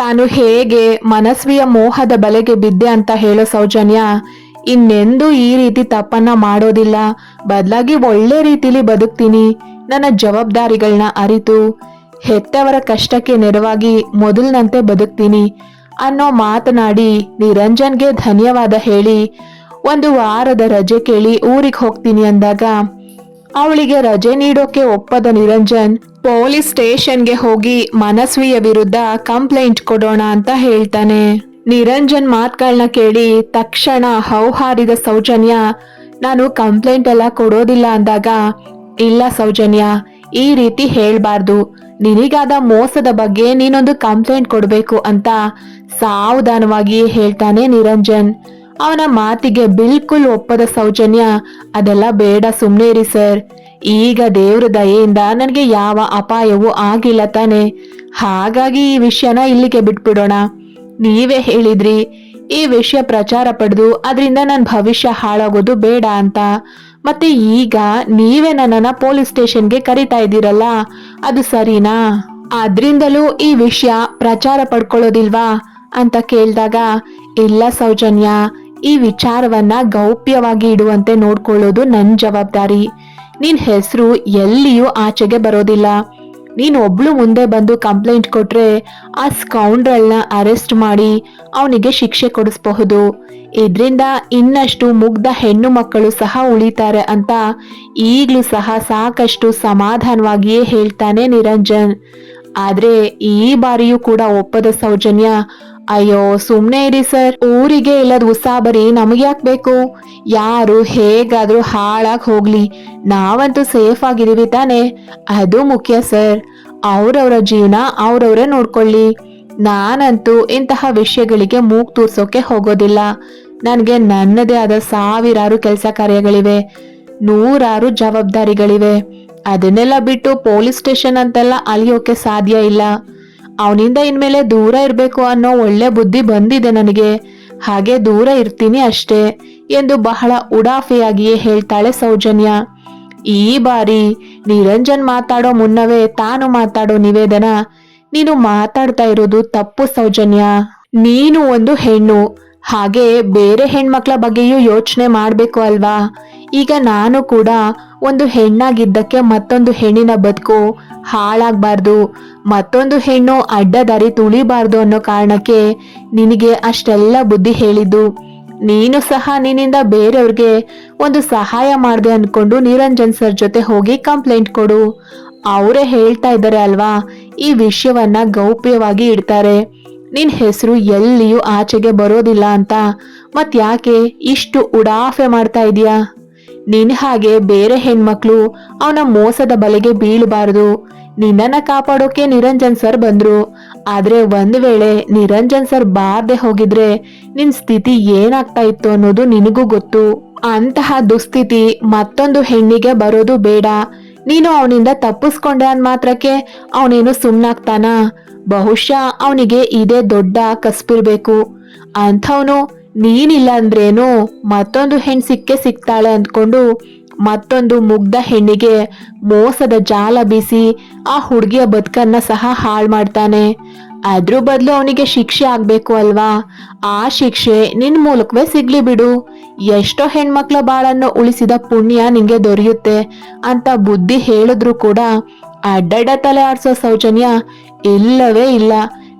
ತಾನು ಹೇಗೆ ಮನಸ್ವಿಯ ಮೋಹದ ಬಲೆಗೆ ಬಿದ್ದೆ ಅಂತ ಹೇಳೋ ಸೌಜನ್ಯ, ಇನ್ನೆಂದೂ ಈ ರೀತಿ ತಪ್ಪನ್ನ ಮಾಡೋದಿಲ್ಲ. ಬದಲಾಗಿ ಒಳ್ಳೆ ರೀತಿಲಿ ಬದುಕ್ತೀನಿ. ನನ್ನ ಜವಾಬ್ದಾರಿಗಳನ್ನ ಅರಿತು. ಹೆತ್ತವರ ಕಷ್ಟಕ್ಕೆ ನೆರವಾಗಿ ಮೊದಲಿನಂತೆ ಬದುಕ್ತೀನಿ ಅನ್ನೋ ಮಾತನಾಡಿ ನಿರಂಜನ್ಗೆ ಧನ್ಯವಾದ ಹೇಳಿ, ಒಂದು ವಾರದ ರಜೆ ಕೇಳಿ ಊರಿಗೆ ಹೋಗ್ತೀನಿ ಅಂದಾಗ, ಅವಳಿಗೆ ರಜೆ ನೀಡೋಕೆ ಒಪ್ಪದ ನಿರಂಜನ್ ಪೊಲೀಸ್ ಸ್ಟೇಷನ್ಗೆ ಹೋಗಿ ಮನಸ್ವಿಯ ವಿರುದ್ಧ ಕಂಪ್ಲೇಂಟ್ ಕೊಡೋಣ ಅಂತ ಹೇಳ್ತಾನೆ. ನಿರಂಜನ್ ಮಾತುಗಳನ್ನ ಕೇಳಿ ತಕ್ಷಣ ಹೌಹಾರಿದ ಸೌಜನ್ಯ, ನಾನು ಕಂಪ್ಲೇಂಟ್ ಎಲ್ಲ ಕೊಡೋದಿಲ್ಲ ಅಂದಾಗ, ಇಲ್ಲ ಸೌಜನ್ಯ, ಈ ರೀತಿ ಹೇಳಬಾರ್ದು. ನಿನಗಾದ ಮೋಸದ ಬಗ್ಗೆ ನೀನೊಂದು ಕಂಪ್ಲೇಂಟ್ ಕೊಡಬೇಕು ಅಂತ ಸಾವಧಾನವಾಗಿ ಹೇಳ್ತಾನೆ ನಿರಂಜನ್. ಅವನ ಮಾತಿಗೆ ಬಿಲ್ಕುಲ್ ಒಪ್ಪದ ಸೌಜನ್ಯ, ಅದೆಲ್ಲ ಬೇಡ ಸುಮ್ಮನೆ ಇರಿ ಸರ್. ಈಗ ದೇವ್ರ ದಯೆಯಿಂದ ನನಗೆ ಯಾವ ಅಪಾಯವೂ ಆಗಿಲ್ಲ ತಾನೆ. ಹಾಗಾಗಿ ಈ ವಿಷಯನ ಇಲ್ಲಿಗೆ ಬಿಟ್ಬಿಡೋಣ. ನೀವೇ ಹೇಳಿದ್ರಿ, ಈ ವಿಷಯ ಪ್ರಚಾರ ಪಡೆದು ಅದರಿಂದ ನನ್ನ ಭವಿಷ್ಯ ಹಾಳಾಗೋದು ಬೇಡ ಅಂತ. ಮತ್ತೆ ಈಗ ನೀವೇ ನನ್ನನ್ನು ಪೊಲೀಸ್ ಸ್ಟೇಷನ್ಗೆ ಕರಿತಾ ಇದ್ದೀರಲ್ಲ, ಅದು ಸರಿನಾ? ಅದರಿಂದಲೂ ಈ ವಿಷಯ ಪ್ರಚಾರ ಪಡ್ಕೊಳ್ಳೋದಿಲ್ವಾ? ಅಂತ ಕೇಳಿದಾಗ, ಇಲ್ಲ ಸೌಜನ್ಯ, ಈ ವಿಚಾರವನ್ನ ಗೌಪ್ಯವಾಗಿ ಇಡುವಂತೆ ನೋಡ್ಕೊಳ್ಳೋದು ನನ್ನ ಜವಾಬ್ದಾರಿ. ನಿನ್ ಹೆಸರು ಎಲ್ಲಿಯೂ ಆಚೆಗೆ ಬರೋದಿಲ್ಲ. ನೀನು ಒಬ್ಳು ಮುಂದೆ ಬಂದು ಕಂಪ್ಲೇಂಟ್ ಕೊಟ್ರೆ ಆ ಸ್ಕೌಂಡ್ರಲ್ನ ಅರೆಸ್ಟ್ ಮಾಡಿ ಅವನಿಗೆ ಶಿಕ್ಷೆ ಕೊಡಿಸಬಹುದು. ಇದರಿಂದ ಇನ್ನಷ್ಟು ಮುಗ್ಧ ಹೆಣ್ಣು ಮಕ್ಕಳು ಸಹ ಉಳಿತಾರೆ ಅಂತ ಈಗಲೂ ಸಹ ಸಾಕಷ್ಟು ಸಮಾಧಾನವಾಗಿಯೇ ಹೇಳ್ತಾನೆ ನಿರಂಜನ್. ಆದ್ರೆ ಈ ಬಾರಿಯೂ ಕೂಡ ಒಪ್ಪದ ಸೌಜನ್ಯ ಅಯ್ಯೋ ಸುಮ್ಮನೆ ಇರಿ ಸರ್. ಊರಿಗೆ ಇಲ್ಲದ ಉಸಾಬರಿ ನಮಗೆ ಯಾಕೆ ಬೇಕು? ಯಾರು ಹೇಗಾದರೂ ಹಾಳಾಗಿ ಹೋಗ್ಲಿ. ನಾವಂತೂ ಸೇಫ್ ಆಗಿದೀವಿ ತಾನೆ. ಅದು ಮುಖ್ಯ ಸರ್. ಅವ್ರವ್ರ ಜೀವನ ಅವ್ರವ್ರೇ ನೋಡ್ಕೊಳ್ಳಿ. ನಾನಂತೂ ಇಂತಹ ವಿಷಯಗಳಿಗೆ ಮೂಗ್ ತೂರ್ಸೋಕೆ ಹೋಗೋದಿಲ್ಲ. ನನಗೆ ನನ್ನದೇ ಆದ ಸಾವಿರಾರು ಕೆಲಸ ಕಾರ್ಯಗಳಿವೆ. ನೂರಾರು ಜವಾಬ್ದಾರಿಗಳಿವೆ. ಅದನ್ನೆಲ್ಲ ಬಿಟ್ಟು ಪೊಲೀಸ್ ಸ್ಟೇಷನ್ ಅಂತೆಲ್ಲ ಅಲಿಯೋಕೆ ಸಾಧ್ಯ ಇಲ್ಲ. ಅವನಿಂದ ಇನ್ಮೇಲೆ ದೂರ ಇರಬೇಕು ಅನ್ನೋ ಒಳ್ಳೆ ಬುದ್ಧಿ ಬಂದಿದೆ ನನಗೆ. ಹಾಗೆ ದೂರ ಇರ್ತೀನಿ ಅಷ್ಟೇ ಎಂದು ಬಹಳ ಉಡಾಫೆಯಾಗಿಯೇ ಹೇಳ್ತಾಳೆ ಸೌಜನ್ಯ. ಈ ಬಾರಿ ನಿರಂಜನ್ ಮಾತಾಡೋ ಮುನ್ನವೇ ತಾನು ಮಾತಾಡೋ ನಿವೇದನ. ನೀನು ಮಾತಾಡ್ತಾ ಇರೋದು ತಪ್ಪು ಸೌಜನ್ಯ. ನೀನು ಒಂದು ಹೆಣ್ಣು. ಹಾಗೆ ಬೇರೆ ಹೆಣ್ಮಕ್ಳ ಬಗ್ಗೆಯೂ ಯೋಚನೆ ಮಾಡಬೇಕು ಅಲ್ವಾ? ಈಗ ನಾನು ಕೂಡ ಒಂದು ಹೆಣ್ಣಾಗಿದ್ದಕ್ಕೆ ಮತ್ತೊಂದು ಹೆಣ್ಣಿನ ಬದುಕು ಹಾಳಾಗಬಾರ್ದು. ಮತ್ತೊಂದು ಹೆಣ್ಣು ಅಡ್ಡದಾರಿ ತುಳಿಬಾರ್ದು ಅನ್ನೋ ಕಾರಣಕ್ಕೆ ನಿನಗೆ ಅಷ್ಟೆಲ್ಲ ಬುದ್ಧಿ ಹೇಳಿದ್ದು. ನೀನು ಸಹ ನಿನ್ನಿಂದ ಬೇರೆಯವ್ರಿಗೆ ಒಂದು ಸಹಾಯ ಮಾಡಿದೆ ಅಂದ್ಕೊಂಡು ನಿರಂಜನ್ ಸರ್ ಜೊತೆ ಹೋಗಿ ಕಂಪ್ಲೇಂಟ್ ಕೊಡು. ಅವರೇ ಹೇಳ್ತಾ ಇದ್ದಾರೆ ಅಲ್ವಾ? ಈ ವಿಷಯವನ್ನ ಗೌಪ್ಯವಾಗಿ ಇಡ್ತಾರೆ. ನಿನ್ ಹೆಸರು ಎಲ್ಲಿಯೂ ಆಚೆಗೆ ಬರೋದಿಲ್ಲ ಅಂತ. ಮತ್ ಯಾಕೆ ಇಷ್ಟು ಉಡಾಫೆ ಮಾಡ್ತಾ ಇದೀಯಾ? ನಿನ್ ಹಾಗೆ ಬೇರೆ ಹೆಣ್ಮಕ್ಳು ಅವನ ಮೋಸದ ಬಲೆಗೆ ಬೀಳಬಾರದು. ನಿನ್ನನ್ನ ಕಾಪಾಡೋಕೆ ನಿರಂಜನ್ ಸರ್ ಬಂದ್ರು. ಆದ್ರೆ ಒಂದ್ ವೇಳೆ ನಿರಂಜನ್ ಸರ್ ಬಾರ್ದೆ ಹೋಗಿದ್ರೆ ನಿನ್ ಸ್ಥಿತಿ ಏನಾಗ್ತಾ ಇತ್ತು ಅನ್ನೋದು ನಿನಗೂ ಗೊತ್ತು. ಅಂತಹ ದುಸ್ಥಿತಿ ಮತ್ತೊಂದು ಹೆಣ್ಣಿಗೆ ಬರೋದು ಬೇಡ. ನೀನು ಅವನಿಂದ ತಪ್ಪಿಸ್ಕೊಂಡೆ ಅಂದ್ ಮಾತ್ರಕ್ಕೆ ಅವನೇನು ಸುಮ್ನಾಗ್ತಾನ? ಬಹುಶಃ ಅವನಿಗೆ ಇದೇ ದೊಡ್ಡ ಕಸ್ಬಿರ್ಬೇಕು. ಅಂಥವನು ನೀನಿಲ್ಲ ಅಂದ್ರೇನು ಮತ್ತೊಂದು ಹೆಣ್ ಸಿಕ್ಕೇ ಸಿಗ್ತಾಳೆ ಅಂದ್ಕೊಂಡು ಮತ್ತೊಂದು ಮುಗ್ಧ ಹೆಣ್ಣಿಗೆ ಮೋಸದ ಜಾಲ ಬೀಸಿ ಆ ಹುಡುಗಿಯ ಬದುಕನ್ನ ಸಹ ಹಾಳು ಮಾಡ್ತಾನೆ. ಅದ್ರ ಬದಲು ಅವನಿಗೆ ಶಿಕ್ಷೆ ಆಗ್ಬೇಕು ಅಲ್ವಾ? ಆ ಶಿಕ್ಷೆ ನಿನ್ ಮೂಲಕವೇ ಸಿಗ್ಲಿ ಬಿಡು. ಎಷ್ಟೋ ಹೆಣ್ಮಕ್ಳ ಬಾಳನ್ನು ಉಳಿಸಿದ ಪುಣ್ಯ ನಿಂಗೆ ದೊರೆಯುತ್ತೆ ಅಂತ ಬುದ್ಧಿ ಹೇಳಿದ್ರು ಕೂಡ ಅಡ್ಡಡ್ಡ ತಲೆ ಆಡ್ಸೋ ಸೌಜನ್ಯ ಇಲ್ಲವೇ ಇಲ್ಲ.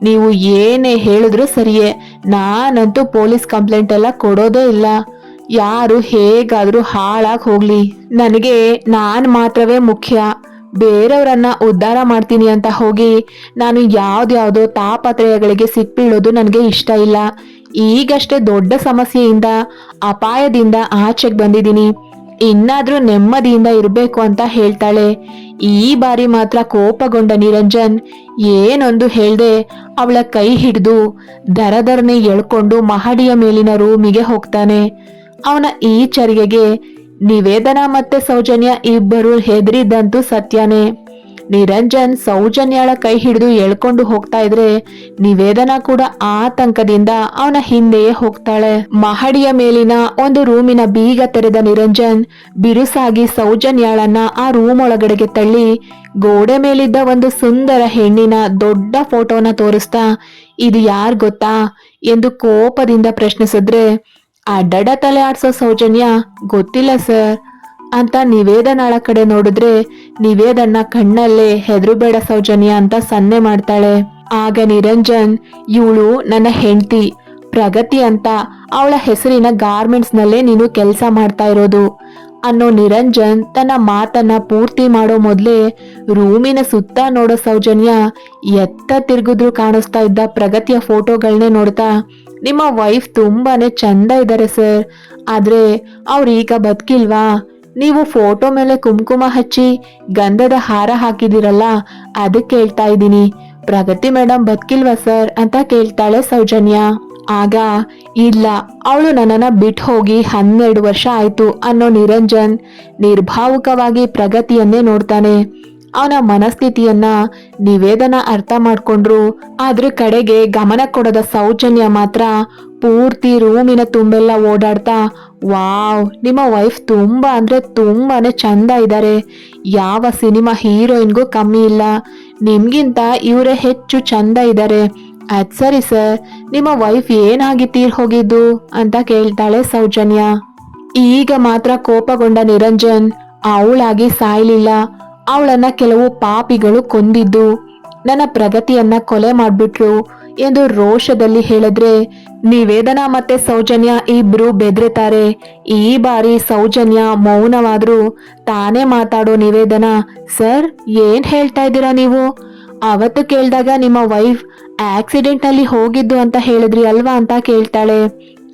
ನೀವು ಏನೇ ಹೇಳಿದ್ರು ಸರಿಯೇ. ನಾನಂತೂ ಪೊಲೀಸ್ ಕಂಪ್ಲೇಂಟ್ ಎಲ್ಲ ಕೊಡೋದೇ ಇಲ್ಲ. ಯಾರು ಹೇಗಾದರೂ ಹಾಳಾಗಿ ಹೋಗ್ಲಿ. ನನಗೆ ನಾನು ಮಾತ್ರವೇ ಮುಖ್ಯ. ಬೇರೆಯವರನ್ನ ಉದ್ಧಾರ ಮಾಡ್ತೀನಿ ಅಂತ ಹೋಗಿ ನಾನು ಯಾವ್ದ್ಯಾವ್ದೋ ತಾಪತ್ರಯಗಳಿಗೆ ಸಿಕ್ಬೀಳೋದು ನನಗೆ ಇಷ್ಟ ಇಲ್ಲ. ಈಗಷ್ಟೇ ದೊಡ್ಡ ಸಮಸ್ಯೆಯಿಂದ, ಅಪಾಯದಿಂದ ಆಚೆಗೆ ಬಂದಿದ್ದೀನಿ. ಇನ್ನಾದ್ರೂ ನೆಮ್ಮದಿಯಿಂದ ಇರಬೇಕು ಅಂತ ಹೇಳ್ತಾಳೆ. ಈ ಬಾರಿ ಮಾತ್ರ ಕೋಪಗೊಂಡ ನಿರಂಜನ್ ಏನೊಂದು ಹೇಳ್ದೆ ಅವಳ ಕೈ ಹಿಡಿದು ದರದರನೆ ಎಳ್ಕೊಂಡು ಮಹಡಿಯ ಮೇಲಿನ ರೂಮಿಗೆ ಹೋಗ್ತಾನೆ. ಅವನ ಈ ಚರಿಗೆಗೆ ನಿವೇದನ ಮತ್ತೆ ಸೌಜನ್ಯ ಇಬ್ಬರು ಹೆದರಿದ್ದಂತೂ ಸತ್ಯನೇ. ನಿರಂಜನ್ ಸೌಜನ್ಯಾಳ ಕೈ ಹಿಡಿದು ಎಳ್ಕೊಂಡು ಹೋಗ್ತಾ ಇದ್ರೆ ನಿವೇದನ ಕೂಡ ಆತಂಕದಿಂದ ಅವನ ಹಿಂದೆಯೇ ಹೋಗ್ತಾಳೆ. ಮಹಡಿಯ ಮೇಲಿನ ಒಂದು ರೂಮಿನ ಬೀಗ ತೆರೆದ ನಿರಂಜನ್ ಬಿರುಸಾಗಿ ಸೌಜನ್ಯಾಳನ್ನ ಆ ರೂಮ್ ಒಳಗಡೆಗೆ ತಳ್ಳಿ ಗೋಡೆ ಮೇಲಿದ್ದ ಒಂದು ಸುಂದರ ಹೆಣ್ಣಿನ ದೊಡ್ಡ ಫೋಟೋನ ತೋರಿಸ್ತಾ, ಇದು ಯಾರ್ ಗೊತ್ತಾ? ಎಂದು ಕೋಪದಿಂದ ಪ್ರಶ್ನಿಸಿದ್ರೆ ಅಡ್ಡಡ ತಲೆ ಆಡ್ಸೋ ಸೌಜನ್ಯ, ಗೊತ್ತಿಲ್ಲ ಸರ್. ಅಂತ ನಿವೇದನಾಳ ಕಡೆ ನೋಡಿದ್ರೆ ನಿವೇದನ್ನ ಕಣ್ಣಲ್ಲೇ ಹೆದರು ಬೇಡ ಸೌಜನ್ಯ ಅಂತ ಸನ್ನೆ ಮಾಡ್ತಾಳೆ. ಆಗ ನಿರಂಜನ್, ಇವಳು ನನ್ನ ಹೆಂಡತಿ, ಪ್ರಗತಿ ಅಂತ ಅವಳ ಹೆಸರಿನ ಗಾರ್ಮೆಂಟ್ಸ್ ನಲ್ಲೇ ನೀನು ಕೆಲಸ ಮಾಡ್ತಾ ಇರೋದು. ಅನ್ನೋ ನಿರಂಜನ್ ತನ್ನ ಮಾತನ್ನ ಪೂರ್ತಿ ಮಾಡೋ ಮೊದಲೇ ರೂಮಿನ ಸುತ್ತ ನೋಡೋ ಸೌಜನ್ಯ ಎತ್ತ ತಿರುಗಿದ್ರು ಕಾಣಿಸ್ತಾ ಇದ್ದ ಪ್ರಗತಿಯ ಫೋಟೋಗಳನ್ನೇ ನೋಡ್ತಾ, ನಿಮ್ಮ ವೈಫ್ ತುಂಬಾನೇ ಚಂದ ಇದ್ದಾರೆ ಸರ್, ಆದ್ರೆ ಅವ್ರೀಗ ಬದುಕಿಲ್ವಾ? ನೀವು ಫೋಟೋ ಮೇಲೆ ಕುಂಕುಮ ಹಚ್ಚಿ ಗಂಧದ ಹಾರ ಹಾಕಿದಿರಲ್ಲ, ಅದಕ್ಕೆ ಕೇಳ್ತಾ ಇದ್ದೀನಿ. ಪ್ರಗತಿ ಮೇಡಮ್ ಬದುಕಿಲ್ವಾ ಸರ್ ಅಂತ ಕೇಳ್ತಾಳೆ ಸೌಜನ್ಯ. ಆಗ, ಇಲ್ಲ, ಅವಳು ನನ್ನನ್ನು ಬಿಟ್ಟು ಹೋಗಿ ಹನ್ನೆರಡು ವರ್ಷ ಆಯಿತು ಅನ್ನೋ ನಿರಂಜನ್ ನಿರ್ಭಾವುಕವಾಗಿ ಪ್ರಗತಿಯನ್ನೇ ನೋಡ್ತಾನೆ. ಅವನ ಮನಸ್ಥಿತಿಯನ್ನ ನಿವೇದನ ಅರ್ಥ ಮಾಡ್ಕೊಂಡ್ರು. ಅದ್ರ ಕಡೆಗೆ ಗಮನ ಕೊಡದ ಸೌಜನ್ಯ ಮಾತ್ರ ಪೂರ್ತಿ ರೂಮಿನ ತುಂಬೆಲ್ಲ ಓಡಾಡ್ತಾ, ವಾವ್, ನಿಮ್ಮ ವೈಫ್ ತುಂಬಾ ಅಂದ್ರೆ ತುಂಬಾ ಚಂದ ಇದ್ದಾರೆ ಯಾವ ಸಿನಿಮಾ ಹೀರೋಯಿನ್ಗೂ ಕಮ್ಮಿ ಇಲ್ಲ. ನಿಮಗಿಂತ ಇವರೇ ಹೆಚ್ಚು ಚಂದ ಇದ್ದಾರೆ ಅದು ಸರಿ ಸರ್, ನಿಮ್ಮ ವೈಫ್ ಏನಾಗಿ ತೀರ್ ಹೋಗಿದ್ದು? ಅಂತ ಕೇಳ್ತಾಳೆ ಸೌಜನ್ಯ. ಈಗ ಮಾತ್ರ ಕೋಪಗೊಂಡ ನಿರಂಜನ್, ಅವಳಾಗಿ ಸಾಯ್ಲಿಲ್ಲ. ಅವಳನ್ನ ಕೆಲವು ಪಾಪಿಗಳು ಕೊಂದಿದ್ದು, ನನ್ನ ಪ್ರಗತಿಯನ್ನ ಕೊಲೆ ಮಾಡ್ಬಿಟ್ರು ಎಂದು ರೋಷದಲ್ಲಿ ಹೇಳಿದ್ರೆ, ನಿವೇದನ ಮತ್ತೆ ಸೌಜನ್ಯ ಇಬ್ರು ಬೆದ್ರೆತಾರೆ. ಈ ಬಾರಿ ಸೌಜನ್ಯ ಮೌನವಾದ್ರೂ ತಾನೇ ಮಾತಾಡೋ ನಿವೇದನ, ಸರ್, ಏನ್ ಹೇಳ್ತಾ ಇದ್ದೀರಾ ನೀವು? ಅವತ್ತು ಕೇಳಿದಾಗ ನಿಮ್ಮ ವೈಫ್ ಆಕ್ಸಿಡೆಂಟ್ ಅಲ್ಲಿ ಹೋಗಿದ್ದು ಅಂತ ಹೇಳಿದ್ರಿ ಅಲ್ವಾ ಅಂತ ಕೇಳ್ತಾಳೆ.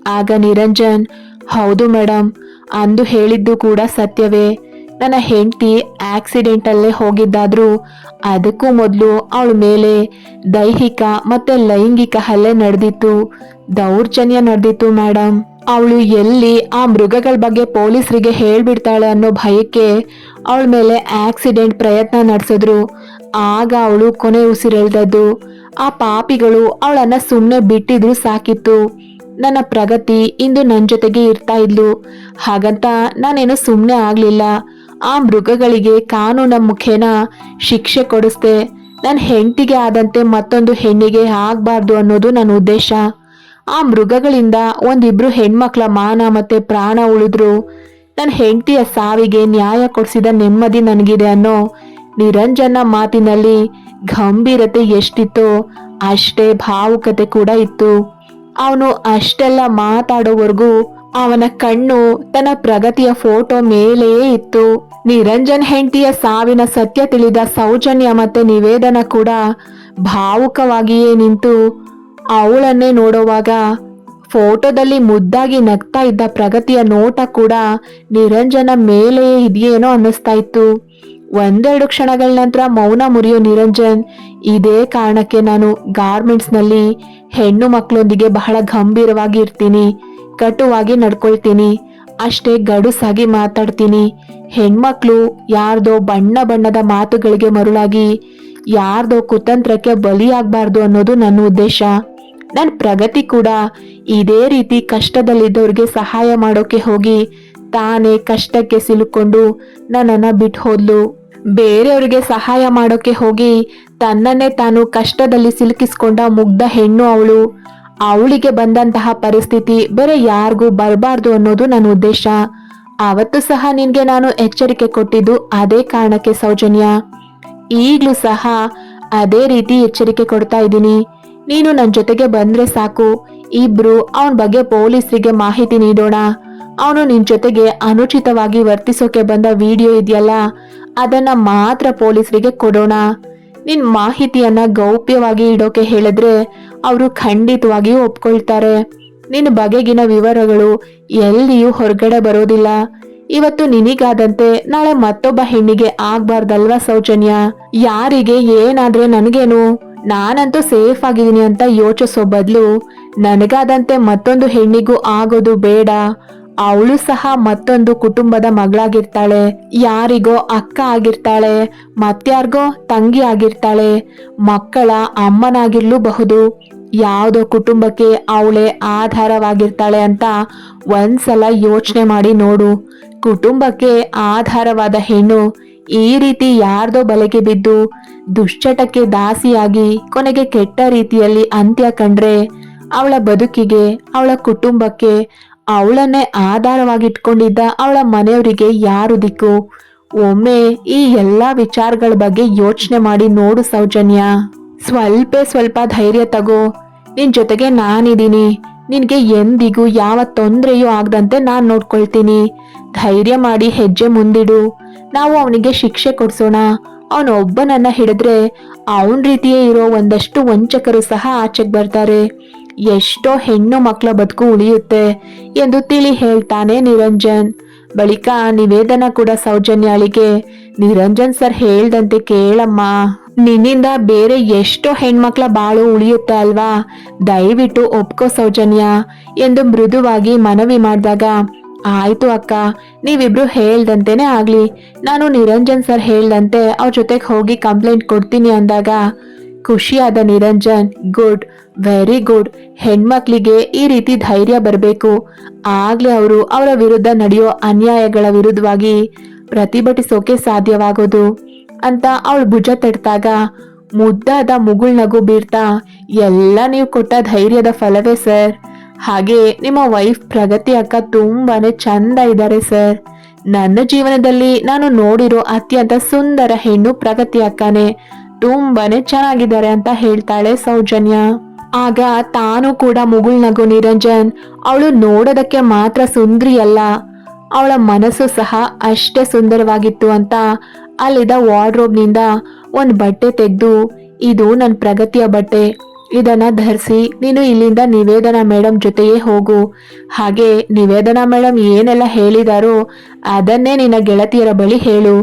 ಆಗ ನಿರಂಜನ್, ಹೌದು ಮೇಡಮ್ ಅಂದು ಹೇಳಿದ್ದು ಕೂಡ ಸತ್ಯವೇ. ನನ್ನ ಹೆಂಡತಿ ಆಕ್ಸಿಡೆಂಟ್ ಹೋಗಿದ್ದಾದರೂ ಹೋಗಿದ್ದಾದ್ರೂ ಅದಕ್ಕೂ ಮೊದಲು ಅವಳ ಮೇಲೆ ದೈಹಿಕ ಮತ್ತೆ ಲೈಂಗಿಕ ಹಲ್ಲೆ ನಡೆದಿತ್ತು, ದೌರ್ಜನ್ಯ ನಡೆದಿತ್ತು ಮೇಡಮ್ ಅವಳು ಎಲ್ಲಿ ಆ ಮೃಗಗಳ ಬಗ್ಗೆ ಪೊಲೀಸರಿಗೆ ಹೇಳ್ಬಿಡ್ತಾಳೆ ಅನ್ನೋ ಭಯಕ್ಕೆ ಅವಳ ಮೇಲೆ ಆಕ್ಸಿಡೆಂಟ್ ಪ್ರಯತ್ನ ನಡೆಸಿದ್ರು. ಆಗ ಅವಳು ಕೊನೆ ಉಸಿರೆಳ್ದದ್ದು, ಆ ಪಾಪಿಗಳು ಅವಳನ್ನ ಸುಮ್ಮನೆ ಬಿಟ್ಟಿದ್ರು ಸಾಕಿತ್ತು. ನನ್ನ ಪ್ರಗತಿ ಇಂದು ನನ್ನ ಜೊತೆಗೆ ಇರ್ತಾ ಇದ್ಲು. ಹಾಗಂತ ನಾನೇನು ಸುಮ್ಮನೆ ಆಗ್ಲಿಲ್ಲ. ಆ ಮೃಗಗಳಿಗೆ ಕಾನೂನ ಮುಖೇನ ಶಿಕ್ಷೆ ಕೊಡಿಸ್ದೆ ನನ್ನ ಹೆಂಡತಿಗೆ ಆದಂತೆ ಮತ್ತೊಂದು ಹೆಣ್ಣಿಗೆ ಆಗಬಾರ್ದು ಅನ್ನೋದು ನನ್ನ ಉದ್ದೇಶ. ಆ ಮೃಗಗಳಿಂದ ಒಂದಿಬ್ರು ಹೆಣ್ಮಕ್ಳ ಮಾನ ಮತ್ತೆ ಪ್ರಾಣ ಉಳಿದ್ರು. ನನ್ನ ಹೆಂಡತಿಯ ಸಾವಿಗೆ ನ್ಯಾಯ ಕೊಡಿಸಿದ ನೆಮ್ಮದಿ ನನಗಿದೆ ಅನ್ನೋ ನಿರಂಜನ ಮಾತಿನಲ್ಲಿ ಗಂಭೀರತೆ ಎಷ್ಟಿತ್ತೋ ಅಷ್ಟೇ ಭಾವುಕತೆ ಕೂಡ ಇತ್ತು. ಅವನು ಅಷ್ಟೆಲ್ಲ ಮಾತಾಡೋವರೆಗೂ ಅವನ ಕಣ್ಣು ತನ್ನ ಪ್ರಗತಿಯ ಫೋಟೋ ಮೇಲೆಯೇ ಇತ್ತು. ನಿರಂಜನ್ ಹೆಂಡತಿಯ ಸಾವಿನ ಸತ್ಯ ತಿಳಿದ ಸೌಜನ್ಯ ಮತ್ತೆ ನಿವೇದನ ಕೂಡ ಭಾವುಕವಾಗಿಯೇ ನಿಂತು ಅವಳನ್ನೇ ನೋಡುವಾಗ ಫೋಟೋದಲ್ಲಿ ಮುದ್ದಾಗಿ ನಗ್ತಾ ಇದ್ದ ಪ್ರಗತಿಯ ನೋಟ ಕೂಡ ನಿರಂಜನ ಮೇಲೆಯೇ ಇದೆಯೇನೋ ಅನ್ನಿಸ್ತಾ ಇತ್ತು. ಒಂದೆರಡು ಕ್ಷಣಗಳ ನಂತರ ಮೌನ ಮುರಿಯೋ ನಿರಂಜನ್ ಇದೇ ಕಾರಣಕ್ಕೆ ನಾನು ಗಾರ್ಮೆಂಟ್ಸ್ನಲ್ಲಿ ಹೆಣ್ಣು ಮಕ್ಕಳೊಂದಿಗೆ ಬಹಳ ಗಂಭೀರವಾಗಿ ಇರ್ತೀನಿ. ಕಟುವಾಗಿ ನಡ್ಕೊಳ್ತೀನಿ. ಅಷ್ಟೇ ಗಡುಸಾಗಿ ಮಾತಾಡ್ತೀನಿ. ಹೆಣ್ಮಕ್ಳು ಯಾರ್ದೋ ಬಣ್ಣ ಬಣ್ಣದ ಮಾತುಗಳಿಗೆ ಮರುಳಾಗಿ, ಯಾರ್ದೋ ಕುತಂತ್ರಕ್ಕೆ ಬಲಿಯಾಗಬಾರ್ದು ಅನ್ನೋದು ನನ್ನ ಉದ್ದೇಶ. ನನ್ನ ಪ್ರಗತಿ ಕೂಡ ಇದೇ ರೀತಿ ಕಷ್ಟದಲ್ಲಿದ್ದವ್ರಿಗೆ ಸಹಾಯ ಮಾಡೋಕೆ ಹೋಗಿ, ತಾನೇ ಕಷ್ಟಕ್ಕೆ ಸಿಲುಕೊಂಡು ನನ್ನನ್ನ ಬಿಟ್ಟು ಹೋದ್ಲು. ಬೇರೆಯವ್ರಿಗೆ ಸಹಾಯ ಮಾಡೋಕೆ ಹೋಗಿ, ತನ್ನನ್ನೇ ತಾನು ಕಷ್ಟದಲ್ಲಿ ಸಿಲುಕಿಸ್ಕೊಂಡ ಮುಗ್ಧ ಹೆಣ್ಣು ಅವಳು. ಅವಳಿಗೆ ಬಂದಂತಹ ಪರಿಸ್ಥಿತಿ ಬೇರೆ ಯಾರಿಗೂ ಬರಬಾರ್ದು ಅನ್ನೋದು ನನ್ನ ಉದ್ದೇಶ. ಆವತ್ತು ಸಹ ನಿನ್ಗೆ ನಾನು ಎಚ್ಚರಿಕೆ ಕೊಟ್ಟಿದ್ದು ಅದೇ ಕಾರಣಕ್ಕೆ ಸೌಜನ್ಯ. ಈಗಲೂ ಸಹ ಅದೇ ರೀತಿ ಎಚ್ಚರಿಕೆ ಕೊಡ್ತಾ ಇದ್ದೀನಿ. ನೀನು ನನ್ನ ಜೊತೆಗೆ ಬಂದ್ರೆ ಸಾಕು. ಇಬ್ರು ಅವನ ಬಗ್ಗೆ ಪೊಲೀಸರಿಗೆ ಮಾಹಿತಿ ನೀಡೋಣ. ಅವನು ನಿನ್ ಜೊತೆಗೆ ಅನುಚಿತವಾಗಿ ವರ್ತಿಸೋಕೆ ಬಂದ ವಿಡಿಯೋ ಇದೆಯಲ್ಲ, ಅದನ್ನ ಮಾತ್ರ ಪೊಲೀಸರಿಗೆ ಕೊಡೋಣ. ನಿನ್ ಮಾಹಿತಿಯನ್ನ ಗೌಪ್ಯವಾಗಿ ಇಡೋಕೆ ಹೇಳಿದ್ರೆ ಅವರು ಖಂಡಿತವಾಗಿಯೂ ಒಪ್ಕೊಳ್ತಾರೆ. ನಿನ್ನ ಬಗೆಗಿನ ವಿವರಗಳು ಎಲ್ಲಿಯೂ ಹೊರಗಡೆ ಬರೋದಿಲ್ಲ. ಇವತ್ತು ನಿನಗಾದಂತೆ ನಾಳೆ ಮತ್ತೊಬ್ಬ ಹೆಣ್ಣಿಗೆ ಆಗ್ಬಾರ್ದಲ್ವಾ ಸೌಜನ್ಯ? ಯಾರಿಗೆ ಏನಾದ್ರೆ ನನಗೇನು? ನಾನಂತೂ ಸೇಫ್ ಆಗಿದ್ದೀನಿ ಅಂತ ಯೋಚಿಸೋ ಬದಲು ನನಗಾದಂತೆ ಮತ್ತೊಂದು ಹೆಣ್ಣಿಗೂ ಆಗೋದು ಬೇಡ. ಅವಳು ಸಹ ಮತ್ತೊಂದು ಕುಟುಂಬದ ಮಗಳಾಗಿರ್ತಾಳೆ. ಯಾರಿಗೋ ಅಕ್ಕ ಆಗಿರ್ತಾಳೆ, ಮತ್ಯಾರಿಗೋ ತಂಗಿ ಆಗಿರ್ತಾಳೆ. ಮಕ್ಕಳ ಅಮ್ಮನಾಗಿರ್ಲೂಬಹುದು. ಯಾವುದೋ ಕುಟುಂಬಕ್ಕೆ ಅವಳೆ ಆಧಾರವಾಗಿರ್ತಾಳೆ ಅಂತ ಒಂದ್ಸಲ ಯೋಚನೆ ಮಾಡಿ ನೋಡು. ಕುಟುಂಬಕ್ಕೆ ಆಧಾರವಾದ ಹೆಣ್ಣು ಈ ರೀತಿ ಯಾರ್ದೋ ಬಲೆಗೆ ಬಿದ್ದು ದುಶ್ಚಟಕ್ಕೆ ದಾಸಿಯಾಗಿ ಕೊನೆಗೆ ಕೆಟ್ಟ ರೀತಿಯಲ್ಲಿ ಅಂತ್ಯ ಕಂಡ್ರೆ ಅವಳ ಬದುಕಿಗೆ, ಅವಳ ಕುಟುಂಬಕ್ಕೆ ಅವಳನ್ನೇ ಆಧಾರವಾಗಿಟ್ಕೊಂಡಿದ್ದ ಅವಳ ಮನೆಯವರಿಗೆ ಯಾರು ದಿಕ್ಕು? ಒಮ್ಮೆ ಈ ಎಲ್ಲಾ ವಿಚಾರಗಳ ಬಗ್ಗೆ ಯೋಚನೆ ಮಾಡಿ ನೋಡು ಸೌಜನ್ಯ. ಸ್ವಲ್ಪ ಸ್ವಲ್ಪ ಧೈರ್ಯ ತಗೋ. ನಿನ್ನ ಜೊತೆಗೆ ನಾನಿದ್ದೀನಿ ನಿನಗೆ ಎಂದಿಗೂ ಯಾವ ತೊಂದರೆಯೂ ಆಗದಂತೆ ನಾನು ನೋಡ್ಕೊಳ್ತೀನಿ. ಧೈರ್ಯ ಮಾಡಿ ಹೆಜ್ಜೆ ಮುಂದಿಡು. ನಾವು ಅವನಿಗೆ ಶಿಕ್ಷೆ ಕೊಡ್ಸೋಣ. ಅವನೊಬ್ಬನನ್ನ ಹಿಡಿದ್ರೆ ಅವನ ರೀತಿಯೇ ಇರೋ ಒಂದಷ್ಟು ವಂಚಕರು ಸಹ ಆಚೆಗೆ ಬರ್ತಾರೆ. ಎಷ್ಟೋ ಹೆಣ್ಣು ಮಕ್ಕಳ ಬದುಕು ಉಳಿಯುತ್ತೆ ಎಂದು ತಿಳಿ ಹೇಳ್ತಾನೆ ನಿರಂಜನ್. ಬಳಿಕ ನಿವೇದನ ಕೂಡ ಸೌಜನ್ಯಾಳಿಗೆ ನಿರಂಜನ್ ಸರ್ ಹೇಳ್ದಂತೆ ಕೇಳಮ್ಮ. ನಿನ್ನಿಂದ ಬೇರೆ ಎಷ್ಟೋ ಹೆಣ್ಮಕ್ಳ ಬಾಳು ಉಳಿಯುತ್ತೆ ಅಲ್ವಾ? ದಯವಿಟ್ಟು ಒಪ್ಕೋ ಸೌಜನ್ಯ, ಎಂದು ಮೃದುವಾಗಿ ಮನವಿ ಮಾಡಿದಾಗ, ಆಯ್ತು ಅಕ್ಕ, ನೀವಿಬ್ರು ಹೇಳ್ದಂತೆನೆ ಆಗ್ಲಿ. ನಾನು ನಿರಂಜನ್ ಸರ್ ಹೇಳ್ದಂತೆ ಅವ್ರ ಜೊತೆಗೆ ಹೋಗಿ ಕಂಪ್ಲೇಂಟ್ ಕೊಡ್ತೀನಿ ಅಂದಾಗ ಖುಷಿಯಾದ ನಿರಂಜನ್, ಗುಡ್ ವೆರಿ ಗುಡ್ ಹೆಣ್ಮಕ್ಳಿಗೆ ಈ ರೀತಿ ಧೈರ್ಯ ಬರಬೇಕು. ಆಗ್ಲೇ ಅವರು ಅವರ ವಿರುದ್ಧ ನಡೆಯೋ ಅನ್ಯಾಯಗಳ ವಿರುದ್ಧವಾಗಿ ಪ್ರತಿಭಟಿಸೋಕೆ ಸಾಧ್ಯವಾಗೋದು ಅಂತ ಅವಳು ಭುಜ ತಟ್ಟಾಗ ಮುದ್ದಾದ ಮುಗುಳ್ ನಗು ಬೀರ್ತಾ, ಎಲ್ಲ ನೀವು ಕೊಟ್ಟ ಧೈರ್ಯದ ಫಲವೇ ಸರ್. ಹಾಗೆ ನಿಮ್ಮ ವೈಫ್ ಪ್ರಗತಿ ಅಕ್ಕ ತುಂಬಾನೇ ಚಂದ ಇದ್ದಾರೆ ಸರ್. ನನ್ನ ಜೀವನದಲ್ಲಿ ನಾನು ನೋಡಿರೋ ಅತ್ಯಂತ ಸುಂದರ ಹೆಣ್ಣು ಪ್ರಗತಿ ಅಕ್ಕನೇ. ತುಂಬಾನೇ ಚೆನ್ನಾಗಿದ್ದಾರೆ ಅಂತ ಹೇಳ್ತಾಳೆ ಸೌಜನ್ಯ. ಆಗ ತಾನು ಕೂಡ ಮುಗುಳ್ ನಗು ನಿರಂಜನ್, ಅವಳು ನೋಡೋದಕ್ಕೆ ಮಾತ್ರ ಸುಂದ್ರಿ ಅಲ್ಲ. ಅವಳ ಮನಸ್ಸು ಸಹ ಅಷ್ಟೇ ಸುಂದರವಾಗಿತ್ತು ಅಂತ ಅಲ್ಲಿದ್ದ ವಾರ್ಡ್ರೋಬ್ನಿಂದ ಒಂದು ಬಟ್ಟೆ ತೆಗೆದು, ಇದು ನನ್ನ ಪ್ರಗತಿಯ ಬಟ್ಟೆ. ಇದನ್ನ ಧರಿಸಿ, ನೀನು ಇಲ್ಲಿಂದ ನಿವೇದನಾ ಮೇಡಮ್ ಜೊತೆಯೇ ಹೋಗು. ಹಾಗೆ ನಿವೇದನಾ ಮೇಡಮ್ ಏನೆಲ್ಲ ಹೇಳಿದಾರೋ ಅದನ್ನೇ ನಿನ್ನ ಗೆಳತಿಯರ ಬಳಿ ಹೇಳು.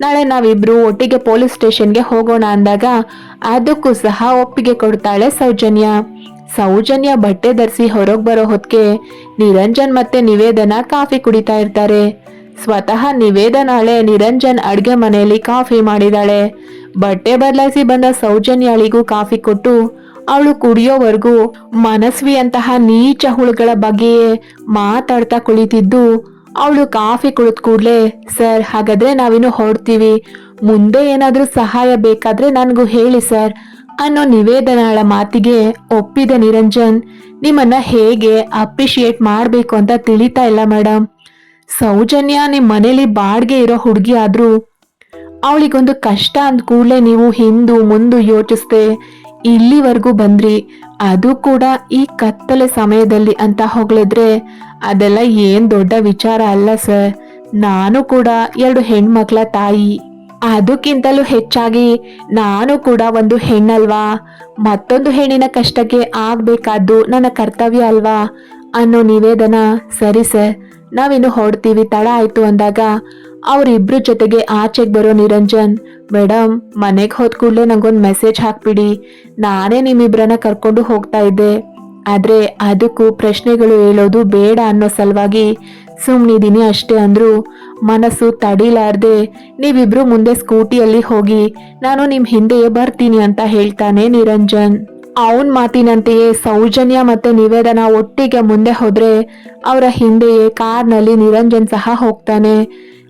ನಾಳೆ ನಾವಿಬ್ರು ಒಟ್ಟಿಗೆ ಪೊಲೀಸ್ ಸ್ಟೇಷನ್ಗೆ ಹೋಗೋಣ ಅಂದಾಗ ಅದಕ್ಕೂ ಸಹ ಒಪ್ಪಿಗೆ ಕೊಡ್ತಾಳೆ ಸೌಜನ್ಯ. ಸೌಜನ್ಯ ಬಟ್ಟೆ ಧರಿಸಿ ಹೊರಗೆ ಬರೋ ಹೊತ್ತಿಗೆ ನಿರಂಜನ್ ಮತ್ತೆ ನಿವೇದನ ಕಾಫಿ ಕುಡಿತಾ ಇರ್ತಾರೆ. ಸ್ವತಃ ನಿವೇದನಾಳೆ ನಿರಂಜನ್ ಅಡುಗೆ ಮನೆಯಲ್ಲಿ ಕಾಫಿ ಮಾಡಿದಾಳೆ. ಬಟ್ಟೆ ಬದಲಾಯಿಸಿ ಬಂದ ಸೌಜನ್ಯಾಳಿಗೂ ಕಾಫಿ ಕೊಟ್ಟು, ಅವಳು ಕುಡಿಯೋವರೆಗೂ ಮನಸ್ವಿಯಂತಹ ನೀಚ ಹುಳುಗಳ ಬಗ್ಗೆಯೇ ಮಾತಾಡ್ತಾ ಕುಳಿತಿದ್ದು ಅವಳು ಕಾಫಿ ಕುಳಿತ ಕೂಡಲೇ, ಸರ್, ಹಾಗಾದ್ರೆ ನಾವಿನ್ನು ಹೊರಡ್ತೀವಿ. ಮುಂದೆ ಏನಾದರೂ ಸಹಾಯ ಬೇಕಾದ್ರೆ ನನಗೂ ಹೇಳಿ, ಸರ್, ಅನ್ನೋ ನಿವೇದನಾಳ ಮಾತಿಗೆ ಒಪ್ಪಿದ ನಿರಂಜನ್. ನಿಮ್ಮನ್ನ ಹೇಗೆ ಅಪ್ರಿಶಿಯೇಟ್ ಮಾಡಬೇಕು ಅಂತ ತಿಳಿತಾ ಇಲ್ಲ ಮೇಡಮ್ ಸೌಜನ್ಯ ನಿಮ್ಮ ಮನೇಲಿ ಬಾಡಿಗೆ ಇರೋ ಹುಡುಗಿ ಆದರೂ, ಅವಳಿಗೊಂದು ಕಷ್ಟ ಅಂದ ಕೂಡಲೇ ನೀವು ಹಿಂದು ಮುಂದು ಯೋಚಿಸ್ದೆ ಇಲ್ಲಿವರೆಗೂ ಬಂದ್ರಿ. ಅದು ಕೂಡ ಈ ಕತ್ತಲೆ ಸಮಯದಲ್ಲಿ ಅಂತ ಹೊಗಳಿದ್ರೆ ಅದೆಲ್ಲ ಏನ್ ದೊಡ್ಡ ವಿಚಾರ ಅಲ್ಲ ಸರ್. ನಾನು ಕೂಡ ಎರಡು ಹೆಣ್ಮಕ್ಳ ತಾಯಿ. ಅದಕ್ಕಿಂತಲೂ ಹೆಚ್ಚಾಗಿ ನಾನು ಕೂಡ ಒಂದು ಹೆಣ್ಣಲ್ವಾ? ಮತ್ತೊಂದು ಹೆಣ್ಣಿನ ಕಷ್ಟಕ್ಕೆ ಆಗ್ಬೇಕಾದ್ದು ನನ್ನ ಕರ್ತವ್ಯ ಅಲ್ವಾ? ಅನ್ನೋ ನಿವೇದನ. ಸರಿ ಸರ್. ನಾವಿನ್ನು ಹೊರಡ್ತೀವಿ. ತಡ ಆಯ್ತು ಅಂದಾಗ ಅವರಿಬ್ರು ಜೊತೆಗೆ ಆಚೆಗೆ ಬರೋ ನಿರಂಜನ್ ಮೇಡಮ್ ಮನೆಗೆ ಹೋದ ಕೂಡಲೇ ನಂಗೊಂದು ಮೆಸೇಜ್ ಹಾಕ್ಬಿಡಿ. ನಾನೇ ನಿಮ್ಮಿಬ್ರನ್ನ ಕರ್ಕೊಂಡು ಹೋಗ್ತಾ ಇದ್ದೆ. ಆದ್ರೆ ಅದಕ್ಕೂ ಪ್ರಶ್ನೆಗಳು ಹೇಳೋದು ಬೇಡ ಅನ್ನೋ ಸಲುವಾಗಿ ಸುಮ್ಮನಿದ್ದೀನಿ ಅಷ್ಟೇ ಅಂದ್ರು. ಮನಸ್ಸು ತಡಿಲಾರ್ದೆ ನೀವಿಬ್ರು ಮುಂದೆ ಸ್ಕೂಟಿಯಲ್ಲಿ ಹೋಗಿ ನಾನು ನಿಮ್ಮ ಹಿಂದೆಯೇ ಬರ್ತೀನಿ ಅಂತ ಹೇಳ್ತಾನೆ ನಿರಂಜನ್. ಅವನ್ ಮಾತಿನಂತೆಯೇ ಸೌಜನ್ಯ ಮತ್ತೆ ನಿವೇದನ ಒಟ್ಟಿಗೆ ಮುಂದೆ ಹೋದರೆ ಅವರ ಹಿಂದೆಯೇ ಕಾರ್ನಲ್ಲಿ ನಿರಂಜನ್ ಸಹ ಹೋಗ್ತಾನೆ.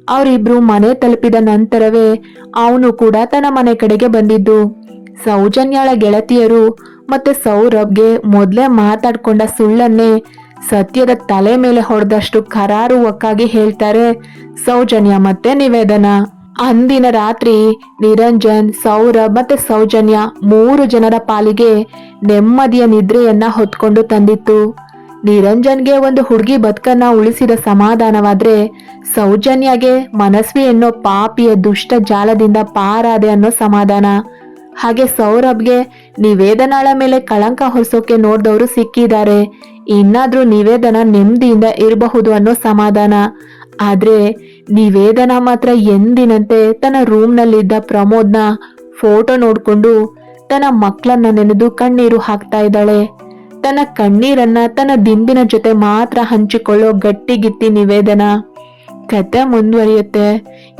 ಅವರಿಬ್ರು ಮನೆ ತಲುಪಿದ ನಂತರವೇ ಅವನು ಕೂಡ ತನ್ನ ಮನೆ ಕಡೆಗೆ ಬಂದಿದ್ದು. ಸೌಜನ್ಯಳ ಗೆಳತಿಯರು ಮತ್ತೆ ಸೌರಭ್ಗೆ ಮೊದಲೇ ಮಾತಾಡ್ಕೊಂಡ ಸುಳ್ಳನ್ನೇ ಸತ್ಯದ ತಲೆ ಮೇಲೆ ಹೊಡೆದಷ್ಟು ಕರಾರುವಕ್ಕಾಗಿ ಹೇಳ್ತಾರೆ ಸೌಜನ್ಯ ಮತ್ತೆ ನಿವೇದನ. ಅಂದಿನ ರಾತ್ರಿ ನಿರಂಜನ್ ಸೌರಭ್ ಮತ್ತೆ ಸೌಜನ್ಯ ಮೂರು ಜನರ ಪಾಲಿಗೆ ನೆಮ್ಮದಿಯ ನಿದ್ರೆಯನ್ನ ಹೊತ್ಕೊಂಡು ತಂದಿತ್ತು. ನಿರಂಜನ್ಗೆ ಒಂದು ಹುಡುಗಿ ಬದುಕನ್ನ ಉಳಿಸಿದ ಸಮಾಧಾನವಾದ್ರೆ ಸೌಜನ್ಯಗೆ ಮನಸ್ವಿ ಎನ್ನೋ ಪಾಪಿಯ ದುಷ್ಟ ಜಾಲದಿಂದ ಪಾರಾದೆ ಅನ್ನೋ ಸಮಾಧಾನ. ಹಾಗೆ ಸೌರಭ್ಗೆ ನಿವೇದನಾಳ ಮೇಲೆ ಕಳಂಕ ಹೊರಿಸೋಕೆ ನೋಡಿದವರು ಸಿಕ್ಕಿದ್ದಾರೆ. ಇನ್ನಾದ್ರೂ ನಿವೇದನ ನೆಮ್ಮದಿಯಿಂದ ಇರಬಹುದು ಅನ್ನೋ ಸಮಾಧಾನ. ಆದ್ರೆ ನಿವೇದನ ಮಾತ್ರ ಎಂದಿನಂತೆ ತನ್ನ ರೂಮ್ನಲ್ಲಿದ್ದ ಪ್ರಮೋದ್ನ ಫೋಟೋ ನೋಡ್ಕೊಂಡು ತನ್ನ ಮಕ್ಕಳನ್ನ ನೆನೆದು ಕಣ್ಣೀರು ಹಾಕ್ತಾ ಇದ್ದಾಳೆ. ತನ್ನ ಕಣ್ಣೀರನ್ನ ತನ್ನ ದಿಂಬಿನ ಜೊತೆ ಮಾತ್ರ ಹಂಚಿಕೊಳ್ಳೋ ಗಟ್ಟಿಗಿತ್ತಿ ನಿವೇದನ. ಕತೆ ಮುಂದುವರಿಯುತ್ತೆ.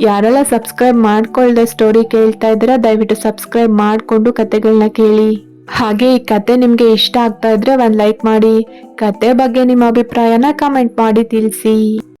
ಯಾರೆಲ್ಲ ಸಬ್ಸ್ಕ್ರೈಬ್ ಮಾಡ್ಕೊಳ್ದೆ ಸ್ಟೋರಿ ಕೇಳ್ತಾ ಇದ್ದೀರಾ, ದಯವಿಟ್ಟು ಸಬ್ಸ್ಕ್ರೈಬ್ ಮಾಡಿಕೊಂಡು ಕತೆಗಳನ್ನ ಕೇಳಿ. ಹಾಗೆ ಈ ಕತೆ ನಿಮಗೆ ಇಷ್ಟ ಆಗ್ತಾ ಇದ್ರೆ ಒಂದು ಲೈಕ್ ಮಾಡಿ. ಕತೆ ಬಗ್ಗೆ ನಿಮ್ಮ ಅಭಿಪ್ರಾಯನ ಕಮೆಂಟ್ ಮಾಡಿ ತಿಳಿಸಿ.